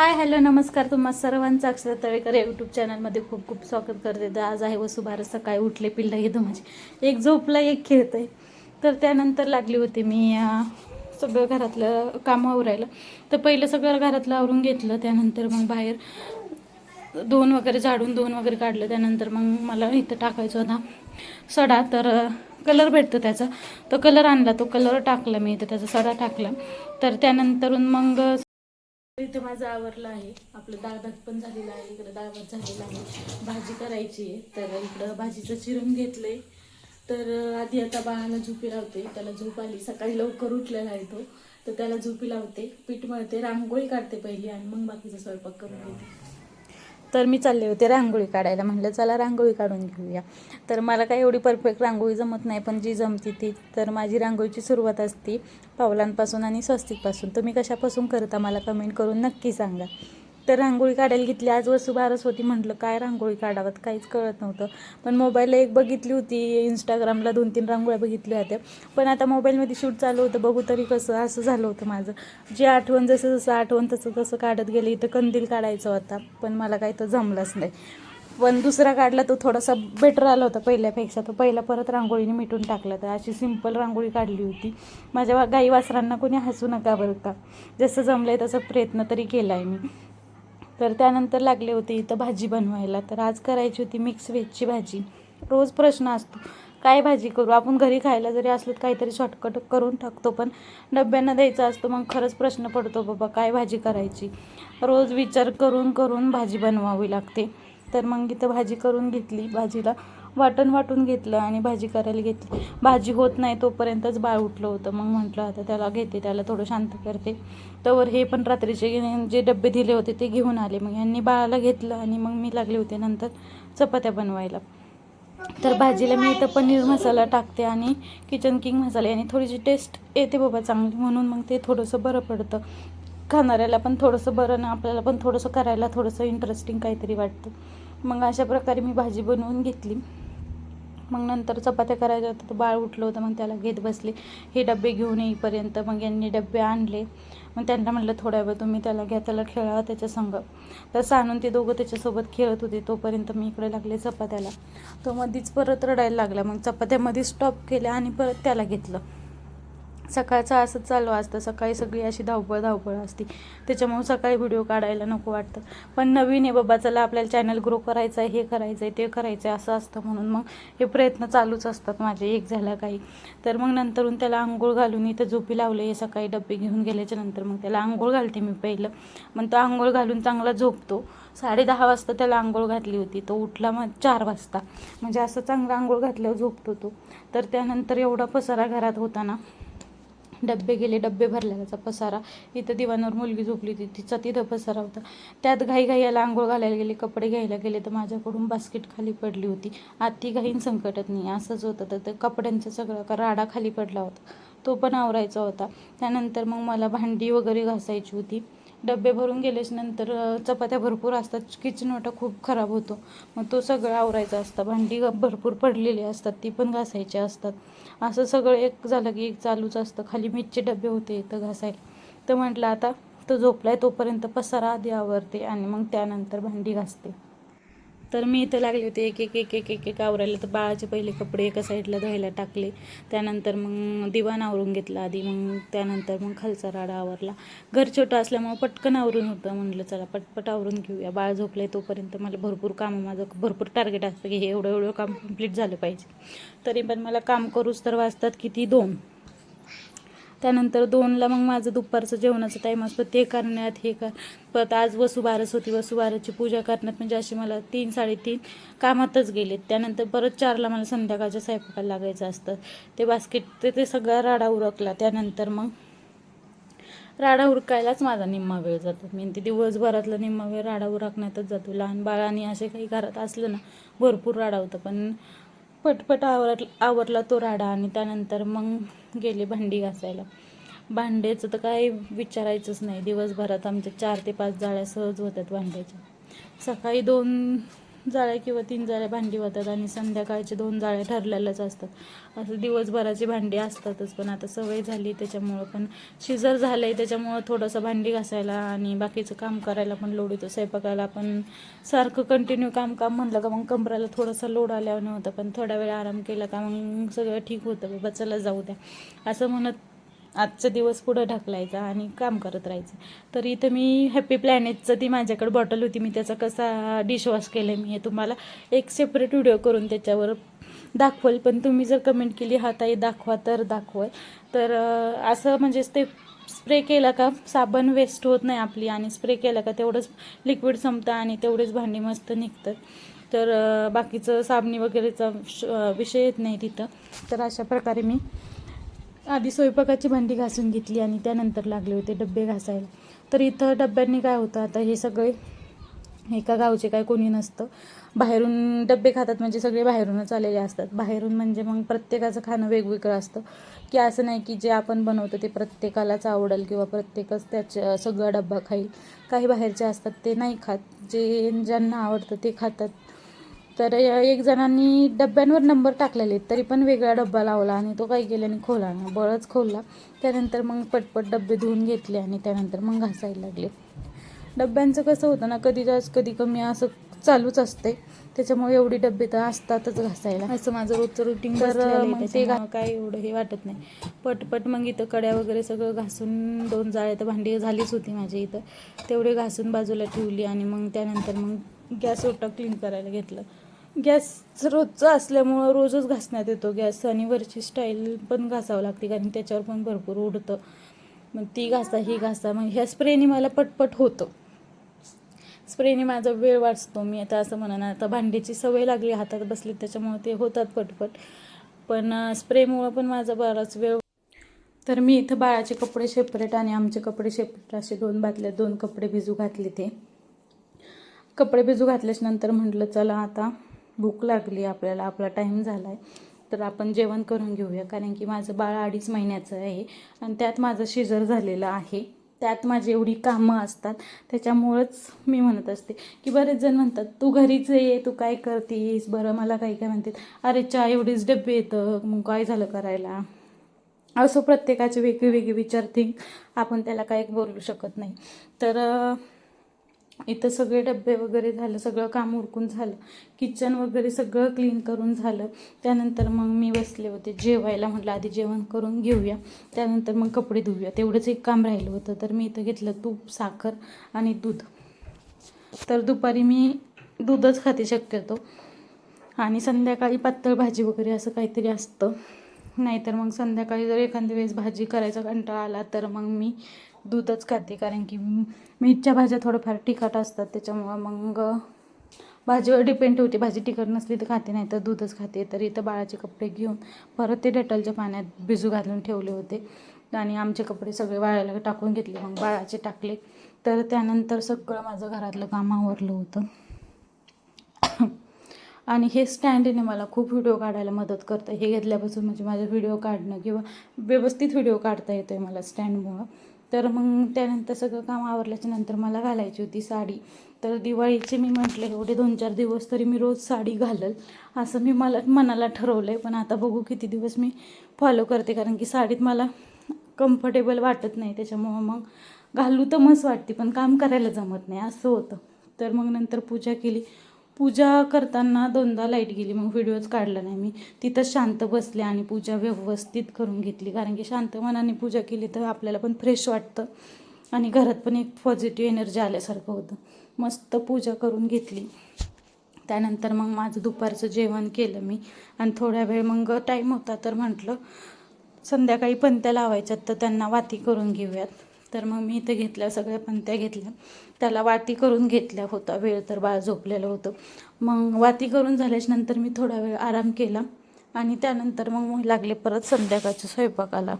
Hi hello नमस्कार. तुम्हा सर्वांचं अक्षर तळेकर यूट्यूब चॅनलमध्ये खूप खूप स्वागत करते. तर आज आहे वसुभार सकाळी उठले पिल्लं येतो माझी. एक झोपला एक खेळतंय. तर त्यानंतर लागली होती मी सगळं घरातलं कामं आवरायला. तर पहिलं सगळं घरातलं आवरून घेतलं त्यानंतर मग बाहेर दोन वगैरे झाडून दोन वगैरे काढलं. त्यानंतर मग मला इथं टाकायचं होता सडा तर कलर भेटतो त्याचा. तो कलर आणला तो कलर टाकला मी इथं त्याचा सडा टाकला. तर त्यानंतरून मग इथं माझं आवरलं आहे. आपलं डाळ भात पण झालेलं आहे. इकडं डाळ भात झालेला आहे. भाजी करायची आहे. तर इकडं भाजीचं चिरून घेतलंय. तर आधी आता बाळाला झोपी लावते. त्याला झोप आली. सकाळी लवकर उठलेला आहे तो. तर त्याला झोपी लावते. पीठ मळते. रांगोळी काढते पहिली आणि मग बाकीचा स्वयंपाक करून घेते. तर मी चालले होते रांगोळी काढायला. म्हटलं चला रांगोळी काढून घेऊया. तर मला काय एवढी परफेक्ट रांगोळी जमत नाही पण जी जमती ती. तर माझी रांगोळीची सुरुवात असते पावलांपासून आणि स्वस्तिकपासून. तुम्ही कशापासून करता मला कमेंट करून नक्की सांगा. तर रांगोळी काढायला घेतली. आज वसुबारस होती म्हटलं काय रांगोळी काढावं? काहीच कळत नव्हतं. पण मोबाईलला एक बघितली होती इंस्टाग्रामला दोन तीन रांगोळ्या बघितल्या होत्या. पण आता मोबाईलमध्ये शूट चालू होतं बघू तरी कसं असं झालं होतं माझं. जे आठवण जसं जसं आठवण तसं तसं काढत गेले इथं कंदील काढायचा होता. पण मला काही तर जमलंच नाही. पण दुसरा काढला तो थोडासा बेटर आला होता पहिल्यापेक्षा. तो पहिला परत रांगोळीने मिटून टाकला तर अशी सिंपल रांगोळी काढली होती. माझ्या गाई वासरांना कोणी हसू नका बरं का. जसं जमलं आहे तसा प्रयत्न तरी केला आहे मी. तर त्यानंतर लागले होते इथं भाजी बनवायला. तर आज करायची होती मिक्स व्हेजची भाजी. रोज प्रश्न असतो काय भाजी करू? आपण घरी खायला जरी असलं तर काहीतरी शॉर्टकट करून टाकतो पण डब्यांना द्यायचा असतो मग खरंच प्रश्न पडतो बाबा काय भाजी करायची? रोज विचार करून करून भाजी बनवावी लागते. तर मग इथं भाजी करून घेतली. भाजीला वाटण वाटून घेतलं आणि भाजी करायला घेतली. भाजी होत नाही तोपर्यंतच बाळ उठलं होतं. मग म्हटलं आता त्याला घेते त्याला थोडं शांत करते. तवर हे पण रात्रीचे जे डबे दिले होते ते घेऊन आले. मग यांनी बाळाला घेतलं आणि मग मी लागले होते नंतर चपात्या बनवायला. तर भाजीला मी इथं पनीर मसाला टाकते आणि किचन किंग मसाला आणि थोडीशी टेस्ट येते बाबा चांगली म्हणून मग ते थोडंसं बरं पडतं. खाणाऱ्याला पण थोडंसं बरं ना आपल्याला पण थोडंसं करायला थोडंसं इंटरेस्टिंग काहीतरी वाटतं. मग अशा प्रकारे मी भाजी बनवून घेतली. मग नंतर चपात्या करायच्या होत्या तर बाळ उठलं होतं मग त्याला घेत बसले. हे डबे घेऊन येईपर्यंत मग यांनी डबे आणले. मग त्यांना म्हटलं थोड्या वेळ तुम्ही त्याला घ्या त्याला खेळा त्याच्या संग. तसं आणून ते दोघं त्याच्यासोबत खेळत होते. तोपर्यंत मी इकडे लागले चपात्याला. तो मधीच परत रडायला लागला. मग चपात्यामध्ये स्टॉप केल्या आणि परत त्याला घेतलं. सकाळचं असंच चालू असतं. सकाळी सगळी अशी धावपळ धावपळ असते. त्याच्यामुळे सकाळी व्हिडिओ काढायला नको वाटतं. पण नवीन आहे बाबा चला आपल्याला चॅनल ग्रो करायचं आहे हे करायचं आहे ते करायचं आहे असं असतं म्हणून मग हे प्रयत्न चालूच असतात माझे एक झाला काही. तर मग नंतरून त्याला आंघोळ घालून इथं झोपी लावले हे सकाळी डबे घेऊन गेल्याच्यानंतर मग त्याला आंघोळ घालते मी पहिलं. मग तो आंघोळ घालून चांगला झोपतो. साडे दहा वाजता त्याला आंघोळ घातली होती. तो उठला मग चार वाजता. म्हणजे असं चांगला आंघोळ घातल्यावर झोपतो तो. तर त्यानंतर एवढा पसारा घरात होता ना डब्बे गेले डब्बे भरल्याचा पसारा. इथं दिवाणावर मुलगी झोपली होती तिचा तिथं पसारा होता. त्यात घाई घाईला आंघोळ घालायला गेले कपडे घ्यायला गेले तर माझ्याकडून बास्केट खाली पडली होती. आती घाईन संकटत नाही असंच होतं. तर ते कपड्यांचा सगळा का राडा खाली पडला होता. तो पण आवरायचा होता. त्यानंतर मग मला भांडी वगैरे घासायची होती. डबे भरून गेल्याच्यानंतर चपात्या भरपूर असतात. किचन ओटा खूप खराब होतो. मग तो सगळं आवरायचं असतं. भांडी भरपूर पडलेली असतात. ती पण घासायची असतात. असं सगळं एक झालं की एक चालूच असतं. खाली मीठचे डबे होते इथं घासायला. तर म्हटलं आता तो झोपलाय तोपर्यंत पसारा आधी आवरते आणि मग त्यानंतर भांडी घासते. तर मी इथं लागले होते एक एक एक एक एक एक आवरायला. तर बाळाचे पहिले कपडे एका साईडला धुवायला टाकले. त्यानंतर मग दिवाण आवरून घेतला आधी. मग त्यानंतर मग खालचा राडा आवरला. घर छोटं असल्यामुळं पटकन आवरून होतं. म्हणलं चला पटपट आवरून घेऊया. बाळ झोपलं आहे तोपर्यंत मला भरपूर कामं माझं भरपूर टार्गेट असतं की हे एवढं एवढं काम कंप्लीट झालं पाहिजे. तरी पण मला काम करूच तर वाजतात किती? दोन. त्यानंतर दोनला मग माझं दुपारचं जेवणाचं टाईम असतो. ते करण्यात हे कर. परत आज वसुबारस होती. वसुबारसची पूजा करण्यात म्हणजे असे मला तीन साडेतीन कामातच गेलेत. त्यानंतर परत चारला मला संध्याकाळच्या स्वयंपाकाला लागायचं असतं. ते बास्केट ते ते सगळा राडा उरकला. त्यानंतर मग राडा उरकायलाच माझा निम्मा वेळ जातो. मी ते दिवसभरातला निम्मा वेळ राडा उरकण्यातच जातो. लहान बाळाने असे काही घरात असलं ना भरपूर राडा होतं. पण पटपट आवर आवरला तो राडा आणि त्यानंतर मग गेले भांडी घासायला. भांड्याचं तर काय विचारायचंच नाही. दिवसभरात आमच्या चार ते पाच जाळ्या सहज होतात भांड्याच्या. सकाळी दोन जाळ्या किंवा तीन जाळ्या भांडी होतात आणि संध्याकाळचे दोन जाळ्या ठरलेल्याच असतात. असं दिवसभराची भांडी असतातच पण आता सवय झाली त्याच्यामुळं. पण शिजर झालं आहे त्याच्यामुळं थोडंसं भांडी घासायला आणि बाकीचं काम करायला पण लोड येतो. स्वयंपाकाला पण सारखं कंटिन्यू काम काम म्हणलं का मग कमराला थोडासा लोड आल्यावर नव्हतं पण थोडा वेळ आराम केला का मग सगळं ठीक होतं. बाबा चला जाऊ द्या. असं म्हणत आजचा दिवस पुढं ढकलायचा आणि काम करत राहायचं. तर इथं मी हॅपी प्लॅनेटचं ती माझ्याकडे बॉटल होती. मी त्याचा कसा डिशवॉश केलं मी हे तुम्हाला एक सेपरेट व्हिडिओ करून त्याच्यावर दाखवल. पण तुम्ही जर कमेंट केली हा ताई दाखवा तर दाखवाल. तर असं म्हणजेच ते स्प्रे केला का साबण वेस्ट होत नाही आपली आणि स्प्रे केला का तेवढंच लिक्विड संपतं आणि तेवढेच भांडी मस्त निघतात. तर बाकीचं साबणी वगैरेचा विषय येत नाही तिथं. तर अशा प्रकारे मी आधी स्वयंपाकाची भांडी घासून घेतली आणि त्यानंतर लागले होते डबे घासायला. तर इथं डब्यांनी काय होतं आता हे सगळे एका गावचे काय कोणी नसतं. बाहेरून डबे खातात म्हणजे सगळे बाहेरूनच आलेले असतात. बाहेरून म्हणजे मग प्रत्येकाचं खाणं वेगवेगळं असतं. की असं नाही की जे आपण बनवतो ते प्रत्येकालाच आवडेल किंवा प्रत्येकच त्याच्या सगळा डब्बा खाईल. काही बाहेरचे असतात ते नाही खात. जे ज्यांना आवडतं ते खातात. तर एक जणांनी डब्यांवर नंबर टाकलेले तरी पण वेगळा डब्बा लावला आणि तो काही केल्याने खोला ना बळच खोलला. त्यानंतर मग पटपट डबे धुवून घेतले आणि त्यानंतर मग घासायला लागले. डब्यांचं कसं होतं ना कधी जास्त कधी कमी असं चालूच असते त्याच्यामुळे एवढी डबे तर असतातच घासायला. असं माझं रोजचं रुटीन तर मग ते काय एवढं हे वाटत नाही. पटपट मग इथं कड्या वगैरे सगळं घासून दोन जाळे तर भांडी झालीच होती माझी इथं. तेवढे घासून बाजूला ठेवली आणि मग त्यानंतर मग गॅस ओटा क्लीन करायला घेतलं. गॅस रोजचा असल्यामुळं रोजच घासण्यात येतो गॅस आणि वरची स्टाईल पण घासावं लागते कारण त्याच्यावर पण भरपूर उडतं. मग ती घासा ही घासा मग ह्या स्प्रेने मला पटपट होतं. स्प्रेने माझा वेळ वाचतो. मी आता असं म्हणा आता भांडीची सवय लागली हातात बसली त्याच्यामुळे ते होतात पटपट. पण स्प्रेमुळं पण माझा बराच वेळ तर मी इथं बाळाचे कपडे सेपरेट आणि आमचे कपडे सेपरेट असे दोन बादल्या दोन कपडे भिजू घातले ते. कपडे भिजू घातल्याच्यानंतर म्हटलं चला आता भूक लागली आपल्याला आपला टाईम झाला आहे तर आपण जेवण करून घेऊया. कारण की माझं बाळ अडीच महिन्याचं आहे आणि त्यात माझं शिजर झालेलं आहे. त्यात माझी एवढी कामं असतात. त्याच्यामुळंच मी म्हणत असते की बरेच जण म्हणतात तू घरीच ये तू काय करतीस? बरं मला काही काय म्हणतात. अरे चहा एवढीच डबे येतं. मग काय झालं करायला? असं प्रत्येकाचे वेगळी वेगळी विचार थिंक आपण त्याला काही बोलू शकत नाही. तर इथं सगळे डबे वगैरे झालं सगळं काम उरकून झालं किचन वगैरे सगळं क्लीन करून झालं. त्यानंतर मग मी बसले होते जेवायला म्हटलं आधी जेवण करून घेऊया. त्यानंतर मग कपडे धुऊया. तेवढंच एक काम राहिलं होतं. तर मी इथं घेतलं तूप साखर आणि दूध. तर दुपारी मी दूधच खाते शक्यतो. आणि संध्याकाळी पातळ भाजी वगैरे असं काहीतरी असतं. नाहीतर मग संध्याकाळी जर एखाद्या वेळेस भाजी करायचा कंटाळा आला तर मग मी दूधच खाते. कारण की मीठच्या भाज्या थोडंफार तिखट असतात त्याच्यामुळं मग भाजीवर डिपेंड होते. भाजी तिखट नसली तर खाते नाही तर दूधच खाते. तर इथं बाळाचे कपडे घेऊन परत ते डेटलच्या पाण्यात भिजू घालून ठेवले होते. आणि आमचे कपडे सगळे वाळायला टाकून घेतले. मग बाळाचे टाकले. तर त्यानंतर सगळं माझं घरातलं काम आवरलं होतं. आणि हे स्टँडने मला खूप व्हिडिओ काढायला मदत करतं. हे घेतल्यापासून म्हणजे माझा व्हिडिओ काढणं किंवा व्यवस्थित व्हिडिओ काढता येतो आहे मला स्टँडमुळं. तर मग त्यानंतर सगळं काम आवरल्याच्या नंतर मला घालायची होती साडी. तर दिवाळीचे मी म्हटले एवढे दोन चार दिवस तरी मी रोज साडी घालल. असं मी मला मनाला ठरवलं आहे पण आता बघू किती दिवस मी फॉलो करते. कारण की साडीत मला कम्फर्टेबल वाटत नाही त्याच्यामुळं मग घालू तर मस्त वाटते पण काम करायला जमत नाही असं होतं. तर मग नंतर पूजा केली. पूजा करताना दोनदा लाइट गेली मग व्हिडिओच काढला नाही मी. तिथं शांत बसले आणि पूजा व्यवस्थित करून घेतली. कारण की शांत मनाने पूजा केली तर आपल्याला पण फ्रेश वाटतं. आणि घरात पण एक पॉझिटिव्ह एनर्जी आल्यासारखं होतं. मस्त पूजा करून घेतली. त्यानंतर मग माझं दुपारचं जेवण केलं मी. आणि थोड्या वेळ मग टाईम होता तर म्हटलं संध्याकाळी पंत्या लावायच्यात तर त्यांना वाती करून घेऊयात. तर मग मी इथं घेतल्या सगळ्या पंत्या घेतल्या. त्याला वाती करून घेतल्या होता. वेळ तर बाळ झोपलेलं होतं. मग वाती करून झाल्याच्यानंतर मी थोडा वेळ आराम केला आणि त्यानंतर मग लागले परत संध्याकाळच्या स्वयंपाकाला.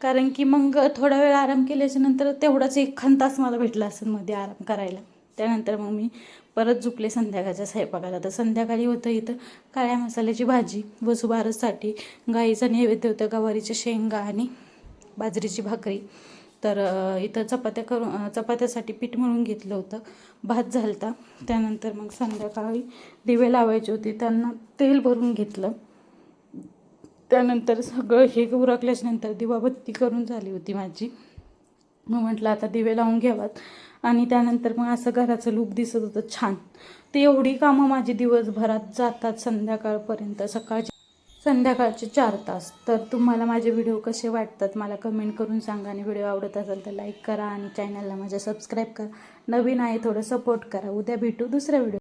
कारण की मग थोडा वेळ आराम केल्याच्यानंतर तेवढाच एखाद तास मला भेटला असेल मध्ये आराम करायला. त्यानंतर मग मी परत झुकले संध्याकाळच्या स्वयंपाकाला. तर संध्याकाळी होतं इथं काळ्या मसाल्याची भाजी वसुबारससाठी गाईचा नैवेद्य होतं गवारीच्या शेंगा आणि बाजरीची भाकरी. तर इथं चपात्या करून चपात्यासाठी पीठ मळून घेतलं होतं. भात झालता. त्यानंतर मग संध्याकाळी दिवे लावायचे होते. त्यांना तेल भरून घेतलं. त्यानंतर सगळं हे उरकल्याच्यानंतर दिवाबत्ती करून झाली होती माझी. मग म्हटलं आता दिवे लावून घ्यावात. आणि त्यानंतर मग असं घराचं लूक दिसत होतं छान. ते एवढी कामं माझी दिवसभरात जातात संध्याकाळपर्यंत. सकाळची संध्याकाळचे चार तास. तर तुम्हाला माझे व्हिडिओ कसे वाटतात मला कमेंट करून सांगा आणि व्हिडिओ आवडत असेल तर लाईक करा आणि चॅनलला माझ्या सबस्क्राईब करा. नवीन आहे थोडं सपोर्ट करा. उद्या भेटू दुसऱ्या व्हिडिओ